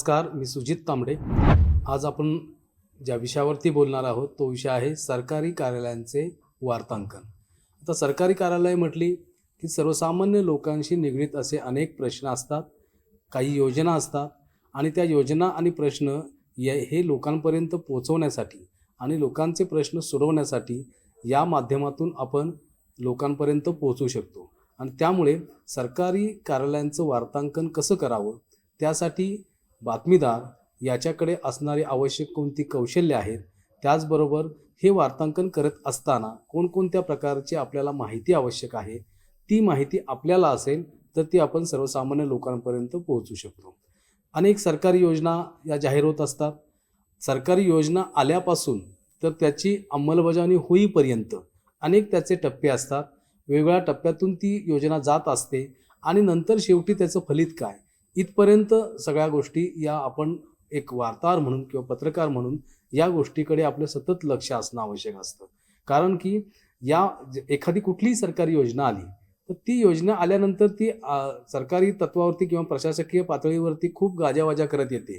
नमस्कार मी सुजित तांबडे. आज आपण ज्या विषयावरती बोलणार आहोत तो विषय आहे सरकारी कार्यालयांचे वार्तांकन. आता सरकारी कार्यालय म्हटली की सर्वसामान्य लोकांशी निगडीत असे अनेक प्रश्न असतात काही योजना असतात आणि त्या योजना आणि प्रश्न या हे लोकांपर्यंत पोचवण्यासाठी आणि लोकांचे प्रश्न सोडवण्यासाठी या माध्यमातून आपण लोकांपर्यंत पोहोचू शकतो. आणि त्यामुळे सरकारी कार्यालयांचं वार्तांकन कसं करावं? त्यासाठी बातमीदार याच्याकडे असणारी आवश्यक कोणती कौशल्य आहेत त्याचबरोबर हे वार्तांकन करत असताना कोणकोणत्या प्रकारची आपल्याला माहिती आवश्यक आहे ती माहिती आपल्याला असेल तर ती आपण सर्वसामान्य लोकांपर्यंत पोहोचू शकतो. अनेक सरकारी योजना या जाहीर होत असतात. सरकारी योजना आल्यापासून तर त्याची अंमलबजावणी होईपर्यंत अनेक त्याचे टप्पे असतात. वेगवेगळ्या टप्प्यातून ती योजना जात असते आणि नंतर शेवटी त्याचं फलित काय? इथपर्यंत सगळ्या गोष्टी या आपण एक वार्ताहर म्हणून किंवा पत्रकार म्हणून या गोष्टीकडे आपलं सतत लक्ष असणं आवश्यक असतं. कारण की या एखादी कुठलीही सरकारी योजना आली तर ती योजना आल्यानंतर ती सरकारी तत्वावरती किंवा प्रशासकीय पातळीवरती खूप गाजावाजा करत येते.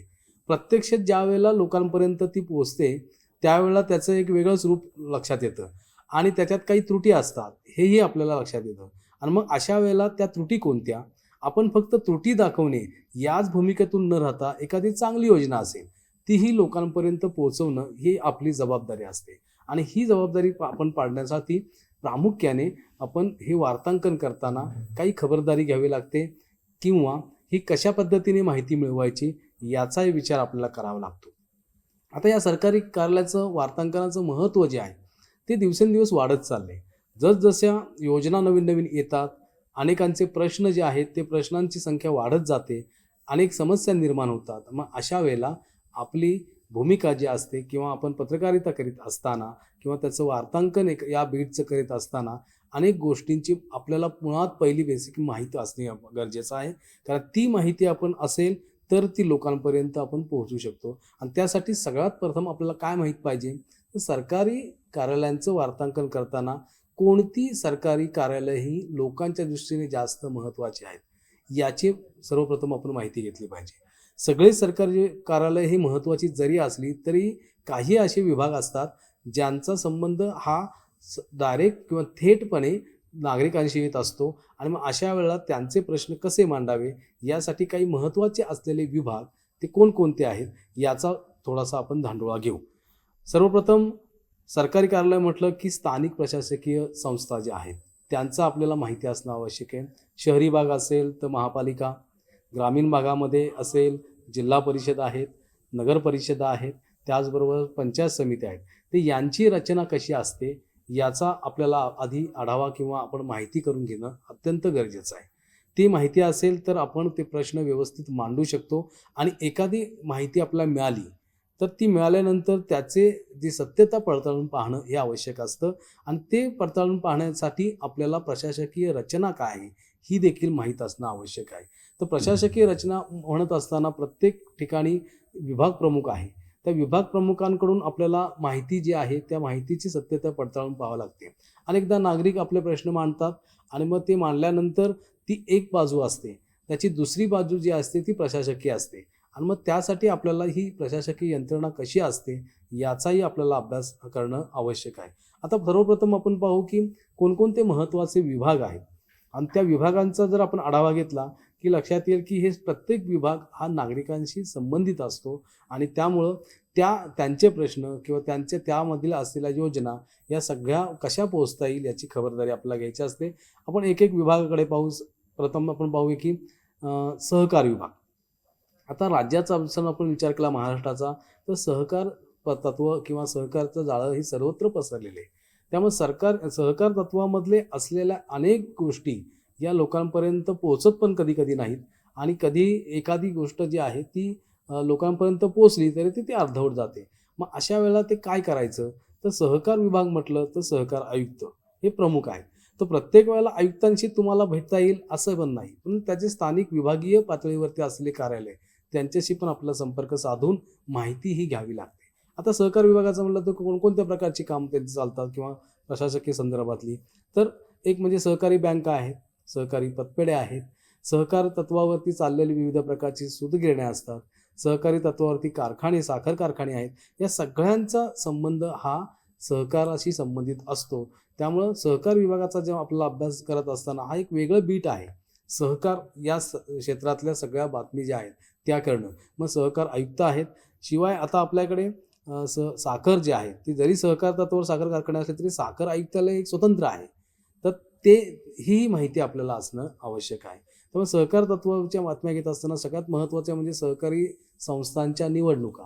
प्रत्यक्षात ज्या वेळेला लोकांपर्यंत ती पोचते त्यावेळेला त्याचं एक वेगळंच रूप लक्षात येतं. आणि त्याच्यात काही त्रुटी असतात हेही आपल्याला लक्षात येतं. आणि मग अशा वेळेला त्या त्रुटी कोणत्या? आपण फक्त त्रुटी दाखवणे याच भूमिकेतून न राहता एखादी चांगली योजना असेल तीही लोकांपर्यंत पोहोचवणं ही आपली जबाबदारी असते. आणि ही जबाबदारी पा- आपण पाडण्यासाठी प्रामुख्याने आपण हे वार्तांकन करताना काही खबरदारी घ्यावी लागते किंवा ही कशा पद्धतीने माहिती मिळवायची याचाही विचार आपल्याला करावा लागतो. आता या सरकारी कार्यालयाचं वार्तांकनाचं महत्त्व जे आहे ते दिवसेंदिवस वाढत चालले जसजशा योजना नवीन नवीन येतात अनेकांचे प्रश्न जे आहेत ते प्रश्नांची संख्या वाढत जाते अनेक समस्या निर्माण होतात. मग अशा वेळेला आपली भूमिका जी असते किंवा आपण पत्रकारिता करीत असताना किंवा त्याचं वार्तांकन एक या बीटचं करीत असताना अनेक गोष्टींची आपल्याला मुळात पहिली बेसिक माहिती असणे गरजेचं आहे. कारण ती माहिती आपण असेल तर ती लोकांपर्यंत आपण पोहोचू शकतो. आणि त्यासाठी सगळ्यात प्रथम आपल्याला काय माहीत पाहिजे? तर सरकारी कार्यालयांचं वार्तांकन करताना कोणती सरकारी कार्यालय ही लोकांच्या दृष्टीने जास्त महत्त्वाची आहेत? याची सर्वप्रथम आपण माहिती घेतली पाहिजे. सगळे सरकारी कार्यालय ही महत्त्वाची जरी असली तरी काही असे विभाग असतात ज्यांचा संबंध हा डायरेक्ट किंवा थेटपणे नागरिकांशी येत असतो आणि मग अशा वेळेला त्यांचे प्रश्न कसे मांडावे? यासाठी काही महत्त्वाचे असलेले विभाग ते कोणकोणते आहेत? याचा थोडासा आपण धांडोळा घेऊ. सर्वप्रथम सरकारी कार्यालय म्हटलं की स्थानिक प्रशासकीय संस्था ज्या आहेत त्यांचं आपल्याला माहिती असणं आवश्यक आहे. शहरी भाग असेल तर महापालिका ग्रामीण भागामध्ये असेल जिल्हा परिषद आहेत नगर परिषदा आहेत त्याचबरोबर पंचायत समिती आहेत. तर यांची रचना कशी असते याचा आपल्याला आधी आढावा किंवा आपण माहिती करून घेणं अत्यंत गरजेचं आहे. ती माहिती असेल तर आपण ते प्रश्न व्यवस्थित मांडू शकतो आणि एखादी माहिती आपल्याला मिळाली तर ती मिळाल्यानंतर त्याचे जी सत्यता पडताळून पाहणं हे आवश्यक असतं. आणि ते पडताळून पाहण्यासाठी आपल्याला प्रशासकीय रचना काय आहे ही देखील माहीत असणं आवश्यक आहे. तर प्रशासकीय रचना म्हणत असताना प्रत्येक ठिकाणी विभाग प्रमुख आहे. त्या विभाग प्रमुखांकडून आपल्याला माहिती जी आहे त्या माहितीची सत्यता पडताळून पाहावं लागते. अनेकदा नागरिक आपले प्रश्न मांडतात आणि मग ते मांडल्यानंतर ती एक बाजू असते. त्याची दुसरी बाजू जी असते ती प्रशासकीय असते. आणि मग त्यासाठी आपल्याला ही प्रशासकीय यंत्रणा कशी असते याचाही आपल्याला अभ्यास करणं आवश्यक आहे. आता सर्वप्रथम आपण पाहू की कोणकोणते महत्त्वाचे विभाग आहेत. आणि त्या विभागांचा जर आपण आढावा घेतला की लक्षात येईल की हे प्रत्येक विभाग हा नागरिकांशी संबंधित असतो आणि त्यामुळं त्या त्यांचे प्रश्न किंवा त्यांचे त्यामधील असलेल्या योजना या सगळ्या कशा पोहोचता येईल याची खबरदारी आपल्याला घ्यायची असते. आपण एक एक विभागाकडे पाहू प्रथम आपण पाहूया की सहकार विभाग. आता राज्याचा जर आपण विचार केला महाराष्ट्राचा तर सहकार तत्व किंवा सहकारचं जाळं हे सर्वत्र पसरलेले आहे. त्यामुळे सरकार सहकार तत्वामधले असलेल्या अनेक गोष्टी या लोकांपर्यंत पोहोचत पण कधी कधी नाहीत. आणि कधी एखादी गोष्ट जी आहे ती लोकांपर्यंत पोचली तरी ती ती अर्धवट जाते. मग अशा वेळेला ते काय करायचं? तर सहकार विभाग म्हटलं तर सहकार आयुक्त हे प्रमुख आहेत. तर प्रत्येक वेळेला आयुक्तांशी तुम्हाला भेटता येईल असं पण नाही. पण त्याचे स्थानिक विभागीय पातळीवरती असलेले कार्यालय त्यांच्याशी पण आपला संपर्क साधून माहिती ही घ्यावी लागते. आता सहकार विभागाचं म्हटलं तर कोणकोणत्या प्रकारची कामं त्यांची चालतात किंवा प्रशासकीय संदर्भातली? तर एक म्हणजे सहकारी बँका आहेत सहकारी पतपेढ्या आहेत सहकार तत्वावरती चाललेली विविध प्रकारची सूतगिरण्या असतात सहकारी तत्वावरती कारखाने साखर कारखाने आहेत. या सगळ्यांचा संबंध हा सहकाराशी संबंधित असतो. त्यामुळं सहकार विभागाचा जेव्हा आपला अभ्यास करत असताना हा एक वेगळं बीट आहे. सहकार या स क्षेत्रातल्या सगळ्या बातमी ज्या आहेत त्या करणं. मग सहकार आयुक्त आहेत. शिवाय आता आपल्याकडे स साखर जे आहे ती जरी सहकार तत्वावर साखर कारखाने असले तरी साखर आयुक्तालय एक स्वतंत्र आहे. तर ते ही माहिती आपल्याला असणं आवश्यक आहे. त्यामुळे सहकार तत्वाच्या बातम्या घेत असताना सगळ्यात महत्त्वाच्या म्हणजे सहकारी संस्थांच्या निवडणुका.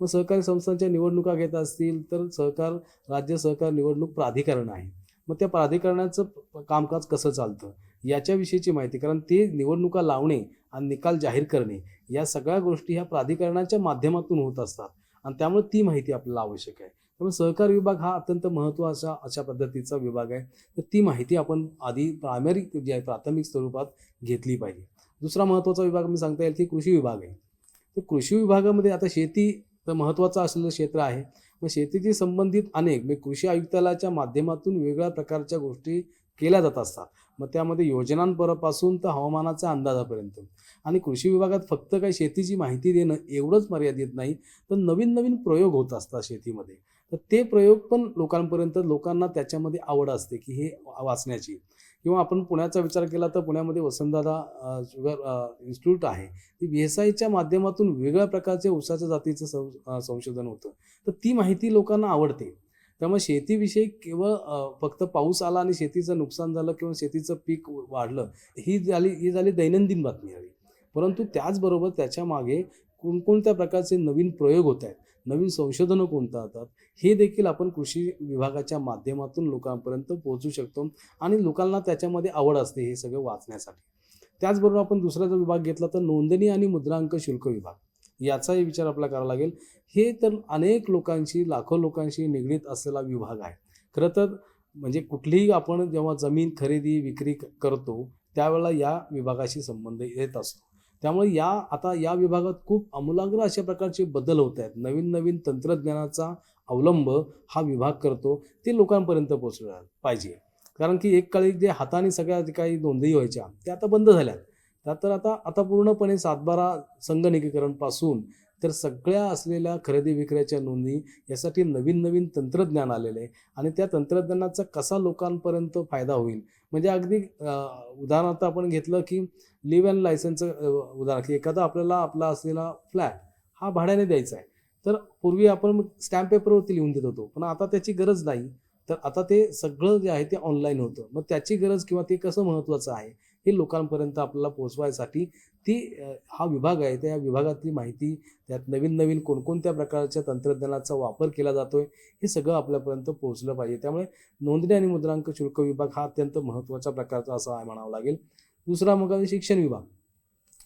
मग सहकारी संस्थांच्या निवडणुका घेत असतील तर सहकार राज्य सहकार निवडणूक प्राधिकरण आहे. मग त्या प्राधिकरणाचं कामकाज कसं चालतं? याच्याविषयीची माहिती. कारण ते निवडणुका लावणे आणि निकाल जाहीर करणे या सगळ्या गोष्टी ह्या प्राधिकरणाच्या माध्यमातून होत असतात. आणि त्यामुळे ती माहिती आपल्याला आवश्यक आहे. त्यामुळे सहकार विभाग हा अत्यंत महत्त्वाचा अशा पद्धतीचा विभाग आहे. तर ती माहिती आपण आधी प्रायमरी जी आहे प्राथमिक स्वरूपात घेतली पाहिजे. दुसरा महत्त्वाचा विभाग मी सांगता येईल की कृषी विभाग आहे. तर कृषी विभागामध्ये आता शेती तर महत्त्वाचं असलेलं क्षेत्र आहे. मग शेतीशी संबंधित अनेक म्हणजे कृषी आयुक्तालयाच्या माध्यमातून वेगळ्या प्रकारच्या गोष्टी केल्या जात असतात. मग त्यामध्ये योजनांपरपासून तर हवामानाच्या अंदाजापर्यंत. आणि कृषी विभागात फक्त काही शेतीची माहिती देणं एवढंच मर्यादित नाही तर नवीन नवीन प्रयोग होत असतात शेतीमध्ये. तर ते प्रयोग पण लोकांपर्यंत लोकांना त्याच्यामध्ये आवड असते की हे वाचण्याची. किंवा आपण पुण्याचा विचार केला तर पुण्यामध्ये वसंतदादा शुगर इन्स्टिट्यूट आहे. ती व्ही एस आयच्या माध्यमातून वेगळ्या प्रकारचे उसाच्या जातीचं संशोधन होतं. तर ती माहिती लोकांना आवडते. त्यामुळे शेतीविषयी केवळ फक्त पाऊस आला आणि शेतीचं नुकसान झालं किंवा शेतीचं पीक वाढलं ही झाली ही झाली दैनंदिन बातमी हवी. परंतु त्याचबरोबर त्याच्यामागे कोणकोणत्या प्रकारचे नवीन प्रयोग होत आहेत? नवीन संशोधनं कोणतं होतात हे देखील आपण कृषी विभागाच्या माध्यमातून लोकांपर्यंत पोहोचू शकतो आणि लोकांना त्याच्यामध्ये आवड असते हे सगळं वाचण्यासाठी. त्याचबरोबर आपण दुसरा जर विभाग घेतला तर नोंदणी आणि मुद्रांक शुल्क विभाग. याचाही विचार आपला करावा लागेल. हे तर अनेक लोकांशी लाखो लोकांशी निगडीत असलेला विभाग आहे. खरं तर म्हणजे कुठलीही आपण जेव्हा जमीन खरेदी विक्री क- करतो त्यावेळेला या विभागाशी संबंध येत असतो. त्यामुळे या आता या विभागात खूप आमूलाग्र अशा प्रकारचे बदल होत आहेत. नवीन नवीन तंत्रज्ञानाचा अवलंब हा विभाग करतो ते लोकांपर्यंत पोचलं पाहिजे. कारण की एक काळी जे हाताने सगळ्या काही नोंदी व्हायच्या त्या आता बंद झाल्यात. त्यात तर आता आता पूर्णपणे सातबारा संगणकीकरणपासून तर सगळ्या असलेल्या खरेदी विक्रीच्या नोंदी यासाठी नवीन नवीन तंत्रज्ञान आलेलं आहे. आणि त्या तंत्रज्ञानाचा कसा लोकांपर्यंत फायदा होईल? म्हणजे अगदी उदाहरणार्थ आपण घेतलं की लिव्ह अँड लायसन्सचं उदाहरण की एखादा आपल्याला आपला असलेला फ्लॅट हा भाड्याने द्यायचा आहे. तर पूर्वी आपण स्टॅम्प पेपरवरती लिहून देत होतो पण आता त्याची गरज नाही. तर आता ते सगळं जे आहे ते ऑनलाईन होतं. मग त्याची गरज किंवा ते कसं महत्त्वाचं आहे? हे लोकांपर्यंत आपल्याला पोहोचवायसाठी ती हा विभाग आहे. त्या विभागातली माहिती त्यात नवीन नवीन कोणकोणत्या प्रकारच्या तंत्रज्ञानाचा वापर केला जातोय हे सगळं आपल्यापर्यंत पोहोचलं पाहिजे. त्यामुळे नोंदणी आणि मुद्रांक शुल्क विभाग हा अत्यंत महत्त्वाचा प्रकारचा असा आहे म्हणावा लागेल. दुसरा मग आहे शिक्षण विभाग.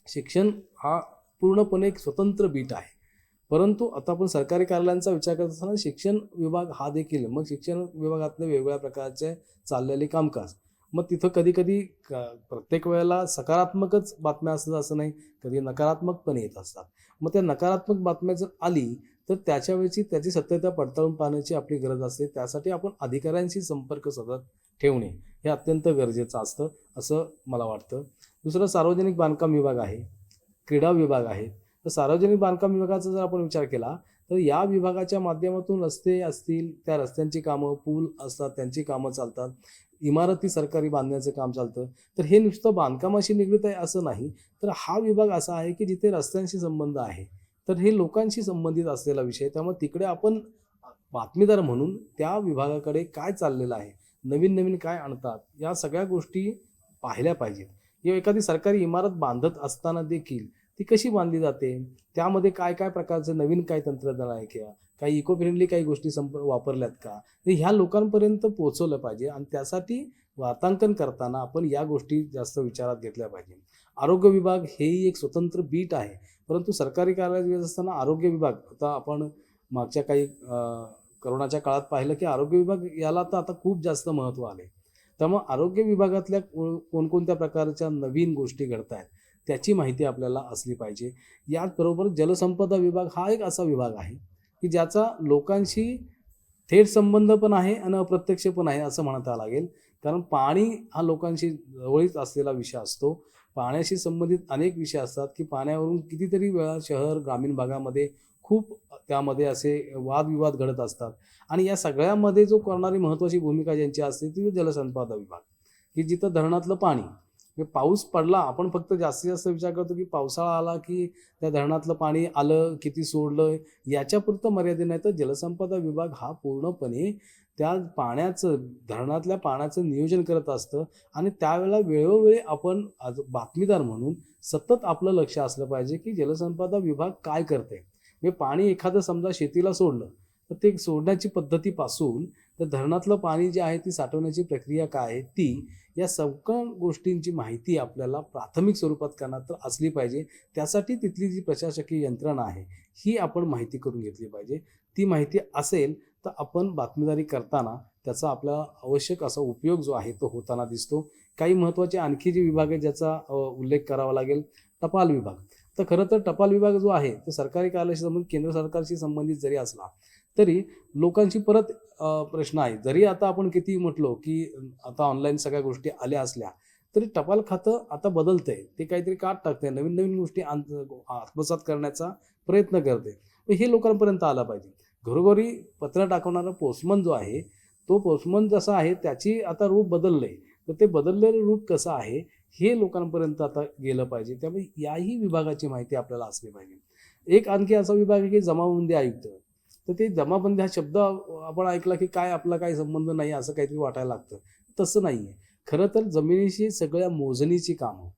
शिक्षण हा पूर्णपणे एक स्वतंत्र बीट आहे. परंतु आता आपण सरकारी कार्यालयांचा विचार करत असताना शिक्षण विभाग हा देखील मग शिक्षण विभागातले वेगवेगळ्या प्रकारचे चाललेले कामकाज. मग तिथं कधी कधी प्रत्येक वेळेला सकारात्मकच बातम्या असतात असं नाही. कधी नकारात्मक पण येत असतात. मग त्या नकारात्मक बातम्या जर आली तर त्याच्या वेळची त्याची सत्यता पडताळून पाहण्याची आपली गरज असते. त्यासाठी आपण अधिकाऱ्यांशी संपर्क सतत ठेवणे हे अत्यंत गरजेचं असतं असं मला वाटतं. दुसरं सार्वजनिक बांधकाम विभाग आहे. क्रीडा विभाग आहे. तर सार्वजनिक बांधकाम विभागाचा जर आपण विचार केला तर या विभागाच्या माध्यमातून रस्ते असतील त्या रस्त्यांची कामं पूल असतात त्यांची कामं चालतात. इमारती सरकारी बांधण्याचं काम चालतं. तर हे नुसतं बांधकामाशी निगडीत आहे असं नाही. तर हा विभाग असा आहे की जिथे रस्त्यांशी संबंध आहे. तर हे लोकांशी संबंधित असलेला विषय त्यामुळे तिकडे आपण बातमीदार म्हणून त्या विभागाकडे काय चाललेलं आहे नवीन नवीन काय आणतात या सगळ्या गोष्टी पाहिल्या पाहिजेत. किंवा एखादी सरकारी इमारत बांधत असताना देखील ती कशी बांधली जाते? त्यामध्ये काय काय प्रकारचं नवीन काय तंत्रज्ञान आहे किंवा काही इको फ्रेंडली काही गोष्टी संप वापरल्यात का? ह्या लोकांपर्यंत पोहोचवलं पाहिजे आणि त्यासाठी वार्तांकन करताना आपण या गोष्टी जास्त विचारात घेतल्या पाहिजे. आरोग्य विभाग हेही एक स्वतंत्र बीट आहे. परंतु सरकारी कार्यालयात येत असताना आरोग्य विभाग आता आपण मागच्या काही करोनाच्या काळात पाहिलं की आरोग्य विभाग याला तर आता खूप जास्त महत्त्व आले त्यामुळे आरोग्य विभागातल्या को- कोणकोणत्या प्रकारच्या नवीन गोष्टी घडत आहेत त्याची माहिती आपल्याला असली पाहिजे. याचबरोबर जलसंपदा विभाग हा एक असा विभाग आहे की ज्याचा लोकांशी थेट संबंध पण आहे आणि अप्रत्यक्ष पण आहे असं म्हणता लागेल. कारण पाणी हा लोकांशी जवळीच असलेला विषय असतो. पाण्याशी संबंधित अनेक विषय असतात की पाण्यावरून कितीतरी वेळा शहर ग्रामीण भागामध्ये खूप त्यामध्ये असे वादविवाद घडत असतात. आणि या सगळ्यामध्ये जो करणारी महत्त्वाची भूमिका ज्यांची असते ती म्हणजे जलसंपदा विभाग की जिथं धरणातलं पाणी म्हणजे पाऊस पडला आपण फक्त जास्तीत जास्त विचार करतो की पावसाळा आला की त्या धरणातलं पाणी आलं किती सोडलं याच्यापुरतं मर्यादित नाही. तर जलसंपदा विभाग हा पूर्णपणे त्या पाण्याचं धरणातल्या पाण्याचं नियोजन करत असतं आणि त्यावेळेला वेळोवेळी आपण बातमीदार म्हणून सतत आपलं लक्ष असलं पाहिजे की जलसंपदा विभाग काय करते म्हणजे पाणी एखादं समजा शेतीला सोडलं तर ते सोडण्याची पद्धतीपासून तर धरणातलं पाणी जे आहे ती साठवण्याची प्रक्रिया काय आहे? ती या सगळ्या गोष्टींची माहिती आपल्याला प्राथमिक स्वरूपात करणार तर असली पाहिजे. त्यासाठी तिथली जी प्रशासकीय यंत्रणा आहे ही आपण माहिती करून घेतली पाहिजे. ती माहिती असेल तर आपण बातमीदारी करताना त्याचा आपला आवश्यक असा उपयोग जो आहे तो होताना दिसतो. काही महत्त्वाचे आणखी जे विभाग आहे ज्याचा उल्लेख करावा लागेल टपाल विभाग. तर खरं तर टपाल विभाग जो आहे तो सरकारी कार्यालयाशी संबंधित केंद्र सरकारशी संबंधित जरी असला तरी लोकांची परत प्रश्न आहे. जरी आता आपण किती म्हटलो की आता ऑनलाईन सगळ्या गोष्टी आल्या असल्या तरी टपाल खातं आता बदलतंय. ते काहीतरी काट टाकते नवीन नवीन गोष्टी आत्मसात करण्याचा प्रयत्न करते हे लोकांपर्यंत आलं पाहिजे. घरोघरी पत्र टाकवणारा पोस्टमन जो आहे तो पोस्टमन जसा आहे त्याची आता रूप बदललंय. तर ते बदललेलं रूप कसं आहे हे लोकांपर्यंत आता गेलं पाहिजे. त्यामुळे याही विभागाची माहिती आपल्याला असली पाहिजे. एक आणखी असा विभाग आहे की जमाबंदी आयुक्त. तर ते जमाबंदी हा शब्द आपण ऐकला की काय आपला काही संबंध नाही असं काहीतरी वाटायला लागतं. तसं नाही आहे खरं तर जमिनीशी सगळ्या मोजणीची कामं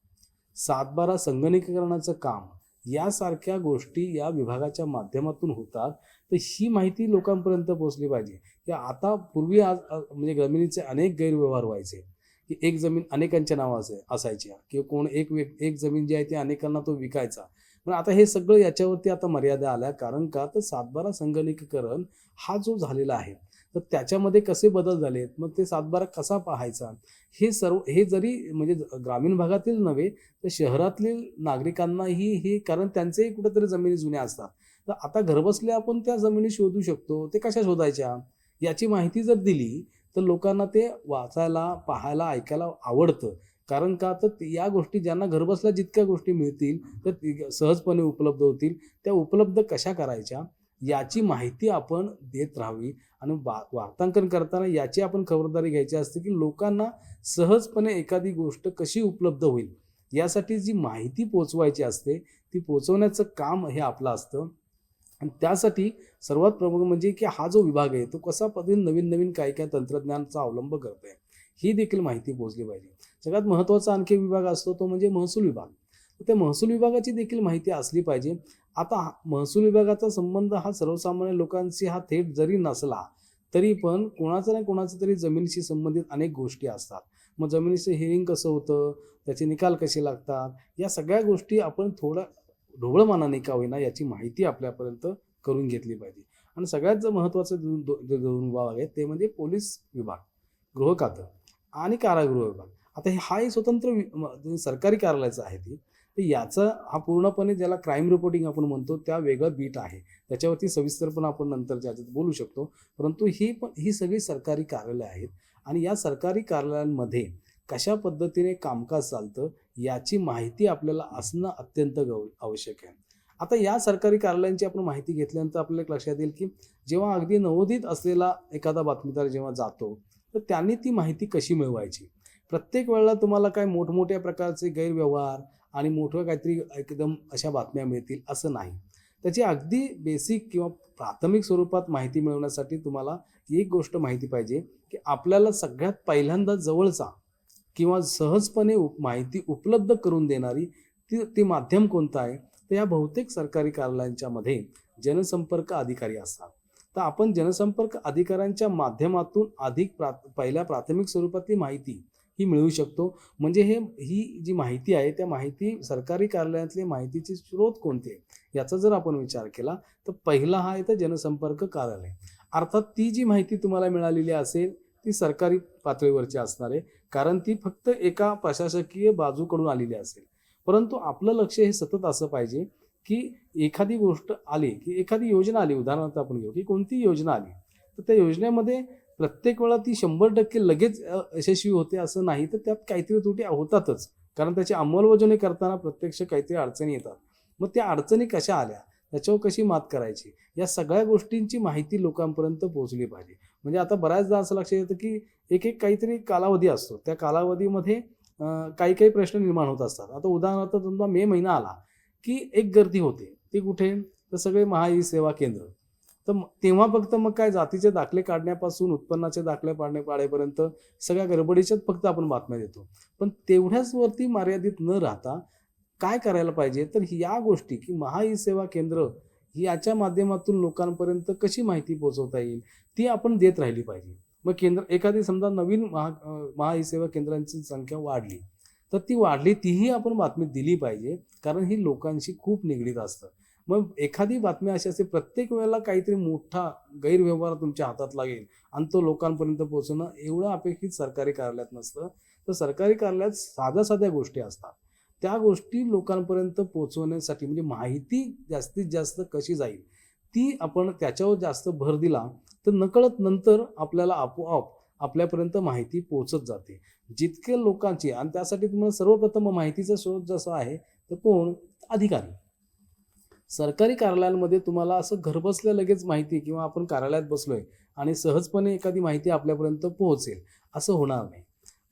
सातबारा संगणकीकरणाचं काम यासारख्या गोष्टी या विभागाच्या माध्यमातून होतात. तर ही माहिती लोकांपर्यंत पोहोचली पाहिजे. की आता पूर्वी आज म्हणजे जमिनीचे अनेक गैरव्यवहार व्हायचे. की एक जमीन अनेकांच्या नावाचे असायच्या किंवा कोण एक व्यक् एक जमीन जी आहे ती अनेकांना तो विकायचा. पण आता हे सगळं याच्यावरती आता मर्यादा आल्या. कारण का? तर सातबारा संगणकीकरण हा जो झालेला आहे तर त्याच्यामध्ये कसे बदल झालेत? मग ते सातबारा कसा पाहायचा? हे सर्व हे जरी म्हणजे ग्रामीण भागातील नव्हे तर शहरातील नागरिकांनाही हे कारण त्यांचेही कुठेतरी जमिनी जुन्या असतात. तर आता घरबसल्या आपण त्या जमिनी शोधू शकतो. ते कशा शोधायच्या? याची माहिती जर दिली तर लोकांना ते वाचायला पाहायला ऐकायला आवडतं. कारण का? तर या गोष्टी ज्यांना घरबसल्या जितक्या गोष्टी मिळतील तर ती सहजपणे उपलब्ध होतील. त्या उपलब्ध कशा करायच्या? याची माहिती आपण देत राहावी. आणि वा वार्तांकन करताना याची आपण खबरदारी घ्यायची असते की लोकांना सहजपणे एखादी गोष्ट कशी उपलब्ध होईल? यासाठी जी माहिती पोचवायची असते ती पोचवण्याचं काम हे आपलं असतं. आणि त्यासाठी सर्वात प्रमुख म्हणजे की हा जो विभाग आहे तो कसा पद्धतीने नवीन नवीन काय काय तंत्रज्ञानाचा अवलंब करत आहे ही देखील माहिती पोचली पाहिजे. सगळ्यात महत्त्वाचा आणखी विभाग असतो तो म्हणजे महसूल विभाग. तर त्या महसूल विभागाची देखील माहिती असली पाहिजे. आता हा- महसूल विभागाचा संबंध हा सर्वसामान्य लोकांशी हा थेट जरी नसला तरी पण कोणाचं ना कोणाचं तरी जमिनीशी संबंधित अनेक गोष्टी असतात. मग जमिनीचं हिअरिंग कसं होतं त्याचे निकाल कसे लागतात या सगळ्या गोष्टी आपण थोडं ढोबळमानाने का होईना याची माहिती आपल्यापर्यंत करून घेतली पाहिजे. आणि सगळ्यात जे महत्त्वाचं दोन विभाग आहेत ते म्हणजे पोलीस विभाग गृह खातं आणि कारागृह विभाग. आता हे हा एक स्वतंत्र सरकारी कार्यालयाचं आहे ती तर याचा हा पूर्णपणे ज्याला क्राईम रिपोर्टिंग आपण म्हणतो त्या वेगळं बीट आहे. त्याच्यावरती सविस्तर पण आपण नंतर ज्याच्यात बोलू शकतो. परंतु ही पण ही सगळी सरकारी कार्यालयं आहेत. आणि या सरकारी कार्यालयांमध्ये कशा पद्धतीने कामकाज चालतं याची माहिती आपल्याला असणं अत्यंत गव आवश्यक आहे. आता या सरकारी कार्यालयांची आपण माहिती घेतल्यानंतर आपल्याला लक्षात येईल की जेव्हा अगदी नवोदित असलेला एखादा बातमीदार जेव्हा जातो तर त्यांनी ती माहिती कशी मिळवायची? प्रत्येक वेळेला तुम्हाला काय मोठमोठ्या प्रकारचे गैरव्यवहार आणि मोठं काहीतरी एकदम अशा बातम्या मिळतील असं नाही. त्याची अगदी बेसिक किंवा प्राथमिक स्वरूपात माहिती मिळवण्यासाठी तुम्हाला एक गोष्ट माहिती पाहिजे की आपल्याला सगळ्यात पहिल्यांदा जवळचा किंवा सहजपणे उप माहिती उपलब्ध करून देणारी ती ते माध्यम कोणतं आहे? तर या बहुतेक सरकारी कार्यालयांच्या मध्ये जनसंपर्क अधिकारी असतात. तर आपण जनसंपर्क अधिकाऱ्यांच्या माध्यमातून अधिक प्रा पहिल्या प्राथमिक स्वरूपातली माहिती ही मिळवू शकतो. म्हणजे हे ही जी माहिती आहे त्या माहिती सरकारी कार्यालयातले माहितीचे स्रोत कोणते? याचा जर आपण विचार केला तर पहिला हा येतं जनसंपर्क कार्यालय. अर्थात ती जी माहिती तुम्हाला मिळालेली असेल ती सरकारी पातळीवरची असणार आहे. कारण ती फक्त एका प्रशासकीय बाजूकडून आलेली असेल. परंतु आपलं लक्ष हे सतत असं पाहिजे की एखादी गोष्ट आली की एखादी योजना आली उदाहरणार्थ आपण घेऊ की कोणती योजना आली तर त्या योजनेमध्ये प्रत्येक वेळा ती शंभर टक्के लगेच यशस्वी होते असं नाही. तर त्यात काहीतरी त्रुटी होतातच. कारण त्याची अंमलबजावणी करताना प्रत्यक्ष काहीतरी अडचणी येतात. मग त्या अडचणी कशा आल्या? त्याच्यावर कशी मात करायची? या सगळ्या गोष्टींची माहिती लोकांपर्यंत पोहोचली पाहिजे. म्हणजे आता बऱ्याचदा असं लक्षात येतं की एक एक काहीतरी कालावधी असतो. त्या कालावधीमध्ये काही काही प्रश्न निर्माण होत असतात. आता उदाहरणार्थ तुमचा मे महिना आला की एक गर्दी होते. ती कुठे? तर सगळे महा ई सेवा केंद्र. तर तेव्हा फक्त मग काय जातीचे दाखले काढण्यापासून उत्पन्नाचे दाखले पाडणे पाडेपर्यंत सगळ्या गडबडीच्याच फक्त आपण बातम्या देतो. पण तेवढ्याच वरती मर्यादित न राहता काय करायला पाहिजे? तर या गोष्टी की महा ई सेवा केंद्र याच्या माध्यमातून लोकांपर्यंत कशी माहिती पोहोचवता येईल ती आपण देत राहिली पाहिजे. मग केंद्र एखादी समजा नवीन महा महा ई सेवा केंद्रांची संख्या वाढली तर ती वाढली तीही आपण बातमी दिली पाहिजे कारण ही लोकांशी खूप निगडीत असतं. मग एखादी बातमी अशी असते प्रत्येक वेळेला काहीतरी मोठा गैरव्यवहार तुमच्या हातात लागेल आणि तो लोकांपर्यंत पोहोचणं एवढं अपेक्षित सरकारी कार्यालयात नसतं. तर सरकारी कार्यालयात साध्या साध्या गोष्टी असतात. त्या गोष्टी लोकांपर्यंत पोहोचवण्यासाठी म्हणजे माहिती जास्तीत जास्त कशी जाईल ती आपण त्याच्यावर जास्त भर दिला तर नकळत नंतर आपल्याला आपोआप आपल्यापर्यंत माहिती पोहोचत जाते. जितके लोकांची आणि त्यासाठी तुम्हाला सर्वप्रथम माहितीचा स्रोत जसा आहे तर कोण? अधिकारी. सरकारी कार्यालयांमध्ये तुम्हाला असं घरबसल्या लगेच माहिती किंवा आपण कार्यालयात बसलोय आणि सहजपणे एखादी माहिती आपल्यापर्यंत पोहोचेल असं होणार नाही.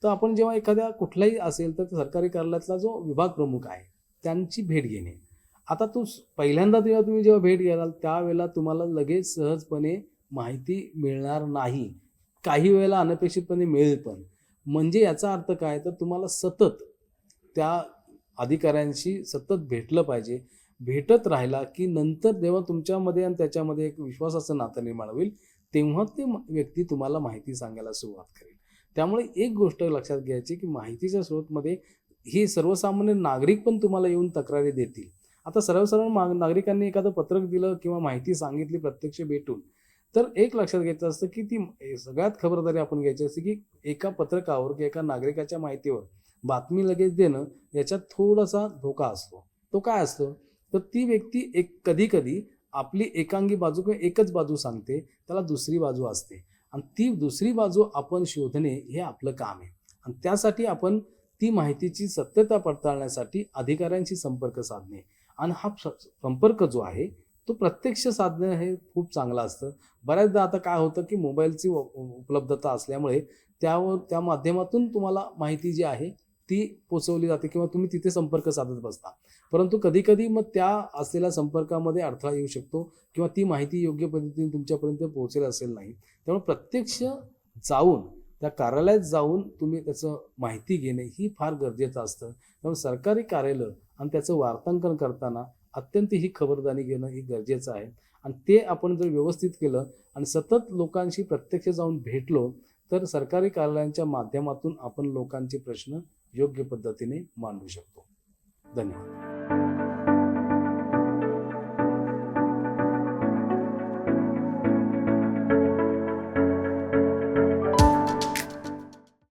तर आपण जेव्हा एखाद्या कुठलाही असेल तर सरकारी कार्यालयातला जो विभाग प्रमुख आहे त्यांची भेट घेणे. आता तू पहिल्यांदा जेव्हा तुम्ही जेव्हा भेट घ्याल त्यावेळेला तुम्हाला लगेच सहजपणे माहिती मिळणार नाही. काही वेळेला अनपेक्षितपणे मिळेल पण. म्हणजे याचा अर्थ काय? तर तुम्हाला सतत त्या अधिकाऱ्यांशी सतत भेटलं पाहिजे. भेटत राहिला की नंतर जेव्हा तुमच्यामध्ये आणि त्याच्यामध्ये एक विश्वासाचं नातं निर्माण होईल तेव्हा ते व्यक्ती तुम्हाला माहिती सांगायला सुरुवात करेल. त्यामुळे एक गोष्ट लक्षात घ्यायची की माहितीच्या स्रोतमध्ये हे सर्वसामान्य नागरिक पण तुम्हाला येऊन तक्रारी देतील. आता सर्वसाधारण मा- नागरिकांनी एखादं पत्रक दिलं किंवा माहिती सांगितली प्रत्यक्ष भेटून तर एक लक्षात घ्यायचं असतं की ती सगळ्यात खबरदारी आपण घ्यायची असते की एका पत्रकावर किंवा एका नागरिकाच्या माहितीवर बातमी लगेच देणं याच्यात थोडासा धोका असतो. तो काय असतो? तर ती व्यक्ती एक कधी कधी आपली एकांगी बाजू किंवा एकच बाजू सांगते त्याला दुसरी बाजू असते. आणि ती दुसरी बाजू आपण शोधणे हे आपलं काम आहे. आणि त्यासाठी आपण ती माहितीची सत्यता पडताळण्यासाठी अधिकाऱ्यांशी संपर्क साधणे. आणि हा स- संपर्क जो आहे तो प्रत्यक्ष साधणे हे खूप चांगलं असतं. बऱ्याचदा आता काय होतं की मोबाईलची उपलब्धता असल्यामुळे त्यावर त्या माध्यमातून तुम्हाला माहिती जी आहे ती पोचवली जाते किंवा तुम्ही तिथे संपर्क साधत बसता. परंतु कधी कधी मग त्या असलेल्या संपर्कामध्ये अडथळा येऊ शकतो किंवा ती माहिती योग्य पद्धतीने तुमच्यापर्यंत पोहोचेल असेल नाही. त्यामुळे प्रत्यक्ष जाऊन त्या कार्यालयात जाऊन तुम्ही त्याचं माहिती घेणे ही फार गरजेचं असतं. त्यामुळे सरकारी कार्यालय आणि त्याचं वार्तांकन करताना अत्यंत ही खबरदारी घेणं ही गरजेचं आहे. आणि ते आपण जर व्यवस्थित केलं आणि सतत लोकांशी प्रत्यक्ष जाऊन भेटलो तर सरकारी कार्यालयांच्या माध्यमातून आपण लोकांचे प्रश्न योग्य पद्धतीने मांडू शकतो. धन्यवाद.